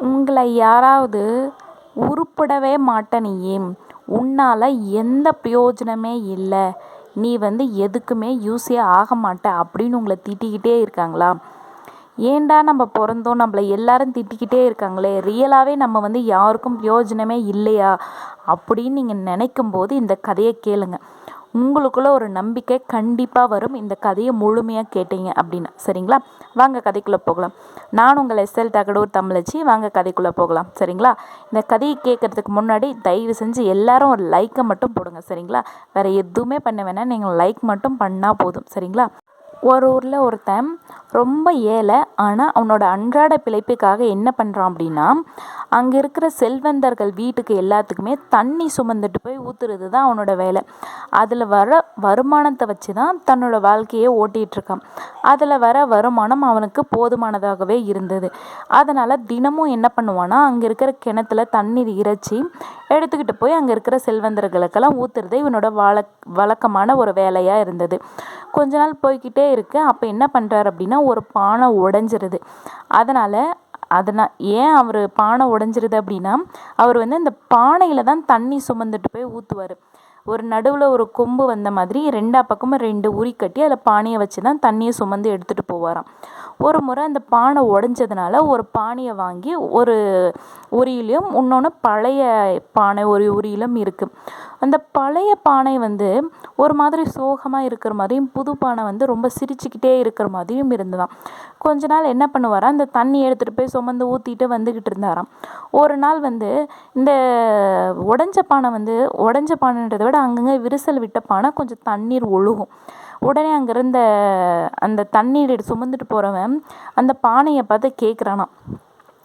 உங்களை யாராவது உருப்படவே மாட்ட நீயே உன்னால் எந்த பிரயோஜனமே இல்லை. நீ வந்து எதுக்குமே யூஸே ஆக மாட்ட அப்படின்னு உங்களை திட்டிக்கிட்டே இருக்காங்களா? ஏண்டா நம்ம பிறந்தோம்? நம்மள எல்லாரும் திட்டிக்கிட்டே இருக்காங்களே. ரியலாகவே நம்ம வந்து யாருக்கும் பிரயோஜனமே இல்லையா? அப்படின்னு நீங்கள் நினைக்கும் போது இந்த கதையை கேளுங்கள் உங்களுக்குள்ள ஒரு நம்பிக்கை கண்டிப்பாக வரும். இந்த கதையை முழுமையாக கேட்டீங்க அப்படின்னா. சரிங்களா? வாங்க கதைக்குள்ளே போகலாம். நான் உங்கள் எஸ்எல் தகடூர் தமிழச்சி. வாங்க கதைக்குள்ளே போகலாம். சரிங்களா? இந்த கதையை கேட்குறதுக்கு முன்னாடி தயவு செஞ்சு எல்லாரும் ஒரு லைக்கை மட்டும் போடுங்க. சரிங்களா? வேறு எதுவுமே பண்ண வேணாம். நீங்கள் லைக் மட்டும் பண்ணால் போதும். சரிங்களா? ஒரு ஊரில் ஒருத்தன் ரொம்ப ஏழை ஆனால் அவனோட அன்றாட பிழைப்புக்காக என்ன பண்ணுறான் அப்படின்னா அங்கே இருக்கிற செல்வந்தர்கள் வீட்டுக்கு எல்லாத்துக்குமே தண்ணி சுமந்துட்டு போய் ஊற்றுறது தான் அவனோட வேலை. அதில் வர வருமானத்தை வச்சு தான் தன்னோட வாழ்க்கையை ஓட்டிகிட்ருக்கான் அதில் வர வருமானம் அவனுக்கு போதுமானதாகவே இருந்தது. அதனால் தினமும் என்ன பண்ணுவான்னா அங்கே இருக்கிற கிணத்துல தண்ணீர் இறைச்சி எடுத்துக்கிட்டு போய் அங்கே இருக்கிற செல்வந்தர்களுக்கெல்லாம் ஊற்றுறது இவனோட வழக் வழக்கமான ஒரு வேலையாக இருந்தது. கொஞ்ச நாள் போய்கிட்டே இருக்கு. அப்போ என்ன பண்ணுறாரு அப்படின்னா ஒரு பானை உடஞ்சிருது. அதனால் அதனால் ஏன் அவர் பானை உடஞ்சிருது அப்படின்னா அவர் வந்து அந்த பானையில் தான் தண்ணி சுமந்துட்டு போய் ஊற்றுவார் ஒரு நடுவில் ஒரு கொம்பு வந்த மாதிரி ரெண்டா பக்கமும் ரெண்டு உரி கட்டி அதில் பானையை வச்சு தான் தண்ணியை சுமந்து எடுத்துகிட்டு போவாராம். ஒரு முறை அந்த பானை உடஞ்சதுனால ஒரு பானையை வாங்கி ஒரு உரியிலையும் இன்னொன்று பழைய பானை ஒரு உரியிலும் இருக்குது அந்த பழைய பானை வந்து ஒரு மாதிரி சோகமாக இருக்கிற மாதிரியும் புது பானை வந்து ரொம்ப சிரிச்சுக்கிட்டே இருக்கிற மாதிரியும் இருந்ததாம். கொஞ்ச நாள் என்ன பண்ணுவாராம் அந்த தண்ணி எடுத்துகிட்டு போய் சுமந்து ஊற்றிட்டு வந்துக்கிட்டு இருந்தாராம். ஒரு நாள் வந்து இந்த உடஞ்ச பானை வந்து உடஞ்ச பானைன்றதை விட அங்கங்கே விரிசல் விட்ட பானை கொஞ்சம் தண்ணீர் ஒழுகும். உடனே அங்கே இருந்த அந்த தண்ணீர் சுமந்துட்டு போகிறவன் அந்த பானையை பார்த்து கேட்குறானாம்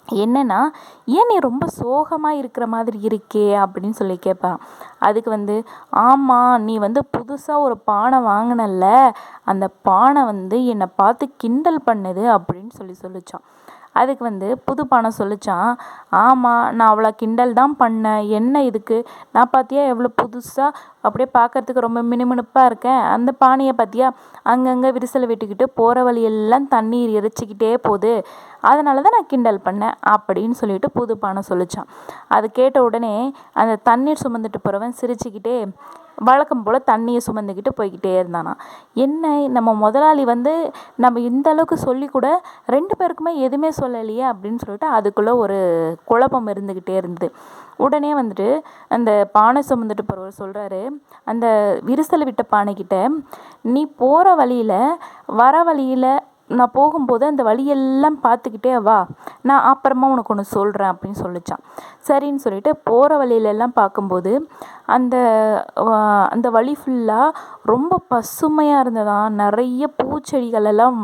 என்னன்னா ஏன் நீ ரொம்ப சோகமாக இருக்கிற மாதிரி இருக்கே? அப்படின்னு சொல்லி கேட்பான் அதுக்கு வந்து ஆமாம் நீ வந்து புதுசாக ஒரு பானை வாங்கினல்ல அந்த பானை வந்து என்னை பார்த்து கிண்டல் பண்ணுது அப்படின்னு சொல்லி சொல்லிச்சான் அதுக்கு வந்து புது பானை சொல்லிச்சான் ஆமாம் நான் அவ்வளோ கிண்டல் தான் பண்ணேன். என்ன இதுக்கு? நான் பார்த்தியா எவ்வளோ புதுசாக அப்படியே பார்க்கறதுக்கு ரொம்ப மினுமினுப்பாக இருக்கேன். அந்த பானையை பார்த்தியா அங்கங்கே விரிசல் விட்டுக்கிட்டு போகிற வழியெல்லாம் தண்ணீர் எரிச்சிக்கிட்டே போகுது. அதனால தான் நான் கிண்டல் பண்ணேன் அப்படின்னு சொல்லிட்டு புது பானை சொல்லிச்சான். அது கேட்ட உடனே அந்த தண்ணீர் சுமந்துட்டு போகிறவன் சிரிச்சுக்கிட்டே வழக்கம் போல் தண்ணியை சுமந்துக்கிட்டு போய்கிட்டே இருந்தானாம் என்ன நம்ம முதலாளி வந்து நம்ம இந்த அளவுக்கு சொல்லி கூட ரெண்டு பேருக்குமே எதுவுமே சொல்லலையே அப்படின்னு சொல்லிட்டு அதுக்குள்ளே ஒரு குழப்பம் இருந்துக்கிட்டே இருந்தது. உடனே வந்துட்டு அந்த பானை சுமந்துட்டு போகிறவர் சொல்கிறாரு அந்த விரிசல் விட்ட பானைக்கிட்ட நீ போகிற வழியில் வர வழியில் நான் போகும்போது அந்த வழியெல்லாம் பார்த்துக்கிட்டே வா. நான் அப்புறமா உனக்கு ஒன்று சொல்கிறேன் அப்படின்னு சொல்லிச்சான். சரின்னு சொல்லிட்டு போகிற வழியிலெல்லாம் பார்க்கும்போது அந்த அந்த வழி ஃபுல்லாக ரொம்ப பசுமையாக இருந்ததாம் நிறைய பூச்செடிகள் எல்லாம்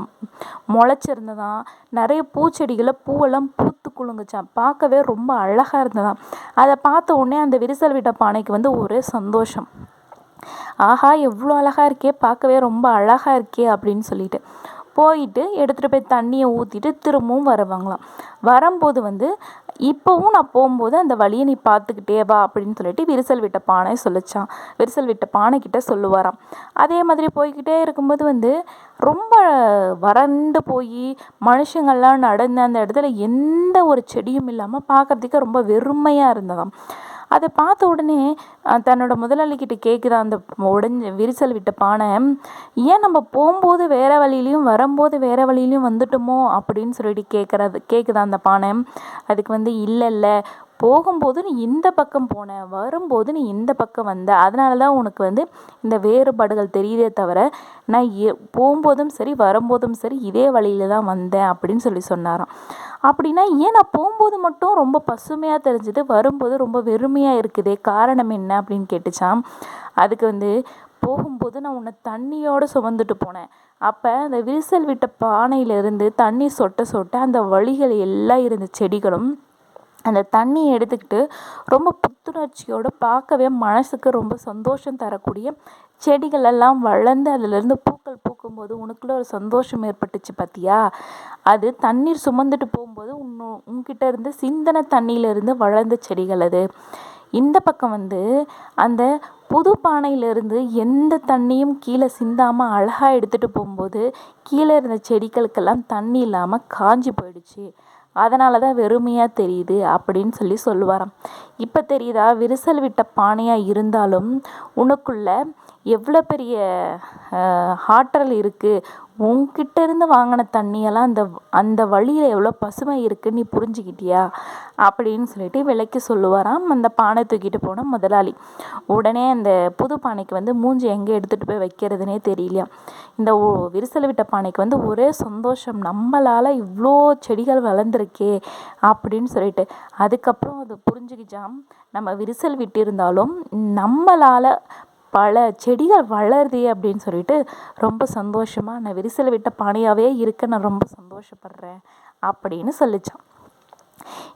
முளைச்சிருந்ததாம் நிறைய பூச்செடிகளை பூவெல்லாம் பூத்து குலுங்குச்சான். பார்க்கவே ரொம்ப அழகாக இருந்ததாம் அதை பார்த்த உடனே அந்த விரிசல் விட்ட பானைக்கு வந்து ஒரே சந்தோஷம். ஆஹா எவ்வளோ அழகாக இருக்கே பார்க்கவே ரொம்ப அழகாக இருக்கே அப்படின்னு சொல்லிட்டு. போயிட்டு எடுத்துகிட்டு போய் தண்ணியை ஊற்றிட்டு திரும்பவும் வருவாங்களாம். வரும்போது வந்து இப்போவும் நான் போகும்போது அந்த வழியை நீ பார்த்துக்கிட்டே வா அப்படின்னு சொல்லிட்டு விரிசல் விட்ட பானை சொல்லிச்சான் விரிசல் விட்ட பானைக்கிட்ட சொல்லுவாராம். அதே மாதிரி போய்கிட்டே இருக்கும்போது வந்து ரொம்ப வறண்டு போய் மனுஷங்கள்லாம் நடந்து அந்த இடத்துல எந்த ஒரு செடியும் இல்லாமல் பார்க்குறதுக்கு ரொம்ப வெறுமையாக இருந்ததாம். அதை பார்த்த உடனே தன்னோட முதலாளிக்கிட்ட கேட்குதா அந்த உடஞ்ச விரிசல் விட்ட பானை ஏன் நம்ம போகும்போது வேறு வழியிலையும் வரும்போது வேறு வழியிலையும் வந்துட்டோமோ? அப்படின்னு சொல்லிட்டு கேட்குறது கேட்குதா அந்த பானை. அதுக்கு வந்து இல்லை இல்லை. போகும்போது நீ இந்த பக்கம் போன வரும்போது நீ இந்த பக்கம் வந்த. அதனால தான் உனக்கு வந்து இந்த வேறுபாடுகள் தெரியுதே தவிர நான் போகும்போதும் சரி வரும்போதும் சரி இதே வழியில தான் வந்தேன் அப்படின்னு சொல்லி சொன்னாராம். அப்படின்னா ஏன் நான் போகும்போது மட்டும் ரொம்ப பசுமையாக தெரிஞ்சுது வரும்போது ரொம்ப வெறுமையாக இருக்குதே காரணம் என்ன அப்படின்னு கேட்டுச்சான் அதுக்கு வந்து போகும்போது நான் உன்னை தண்ணியோடு சுமந்துட்டு போனேன். அப்போ அந்த விரிசல் விட்ட பானையிலேருந்து தண்ணி சொட்ட சொட்ட அந்த வழிகள் எல்லாம் இருந்த செடிகளும் அந்த தண்ணியை எடுத்துக்கிட்டு ரொம்ப புத்துணர்ச்சியோடு பார்க்கவே மனதுக்கு ரொம்ப சந்தோஷம் தரக்கூடிய செடிகள் எல்லாம் வளர்ந்து அதுலேருந்து பூக்கள் பூக்கும்போது உனக்குள்ளே ஒரு சந்தோஷம் ஏற்பட்டுச்சு பார்த்தியா அது தண்ணீர் சுமந்துட்டு போகும்போது உன்னு உன்கிட்ட இருந்து சிந்தனை தண்ணியிலிருந்து வளர்ந்த செடிகள் அது. இந்த பக்கம் வந்து அந்த புது பானையிலேருந்து எந்த தண்ணியும் கீழே சிந்தாமல் அழகாக எடுத்துகிட்டு போகும்போது கீழே இருந்த செடிகளுக்கெல்லாம் தண்ணி இல்லாமல் காஞ்சி போயிடுச்சு. அதனால தான் வெறுமையாக தெரியுது அப்படின்னு சொல்லி சொல்லுவாராம். இப்போ தெரியுதா? விரிசல் விட்ட பானையாக இருந்தாலும் உனக்குள்ள எவ்வளோ பெரிய ஆற்றல் இருக்குது உன்கிட்ட இருந்து வாங்கின தண்ணியெல்லாம் அந்த அந்த வழியில் எவ்வளோ பசுமை இருக்குன்னு நீ புரிஞ்சுக்கிட்டியா? அப்படின்னு சொல்லிட்டு விலைக்கு சொல்லுவாராம். அந்த பானை தூக்கிட்டு போன முதலாளி. உடனே அந்த புது பானைக்கு வந்து மூஞ்சி எங்கே எடுத்துகிட்டு போய் வைக்கிறதுனே தெரியலையாம் இந்த விரிசல் விட்ட பானைக்கு வந்து ஒரே சந்தோஷம். நம்மளால் இவ்வளோ செடிகள் வளர்ந்துருக்கே அப்படின்னு சொல்லிட்டு. அதுக்கப்புறம் அது புரிஞ்சுக்கிச்சாம். நம்ம விரிசல் விட்டிருந்தாலும் நம்மளால் பல செடிகள் வளருதே அப்படின்னு சொல்லிட்டு ரொம்ப சந்தோஷமாக நான் விரிசல் விட்ட பானையாகவே இருக்க நான் ரொம்ப சந்தோஷப்படுறேன் அப்படின்னு சொல்லிச்சான்.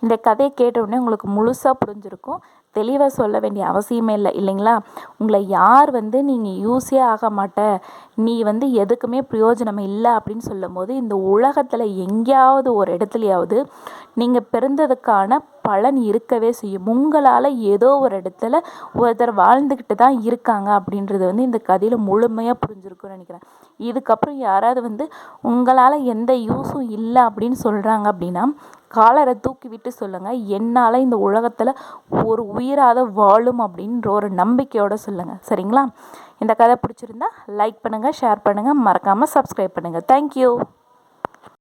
இந்த கதையை கேட்ட உடனே உங்களுக்கு முழுசாக புரிஞ்சிருக்கும். தெளிவாக சொல்ல வேண்டிய அவசியமே இல்லை இல்லைங்களா? உங்களை யார் வந்து நீங்கள் யூஸே ஆக மாட்ட நீ வந்து எதுக்குமே பிரயோஜனம் இல்லை அப்படின்னு சொல்லும் போது இந்த உலகத்தில் எங்கேயாவது ஒரு இடத்துலையாவது நீங்கள் பிறந்ததுக்கான பலன் இருக்கவே செய்யும். உங்களால் ஏதோ ஒரு இடத்துல ஒருத்தர் வாழ்ந்துக்கிட்டு தான் இருக்காங்க அப்படின்றது வந்து இந்த கதையில் முழுமையாக புரிஞ்சிருக்கும்னு நினைக்கிறேன். இதுக்கப்புறம் யாராவது வந்து உங்களால் எந்த யூஸும் இல்லை அப்படின்னு சொல்கிறாங்க அப்படின்னா காலரை தூக்கி விட்டு சொல்லுங்கள் என்னால் இந்த உலகத்தில் ஒரு உயிராத வாழும் அப்படின்ற ஒரு நம்பிக்கையோடு சொல்லுங்கள் சரிங்களா? இந்த கதை பிடிச்சிருந்தா லைக் பண்ணுங்கள் ஷேர் பண்ணுங்கள் மறக்காமல் சப்ஸ்கிரைப் பண்ணுங்கள் தேங்க்யூ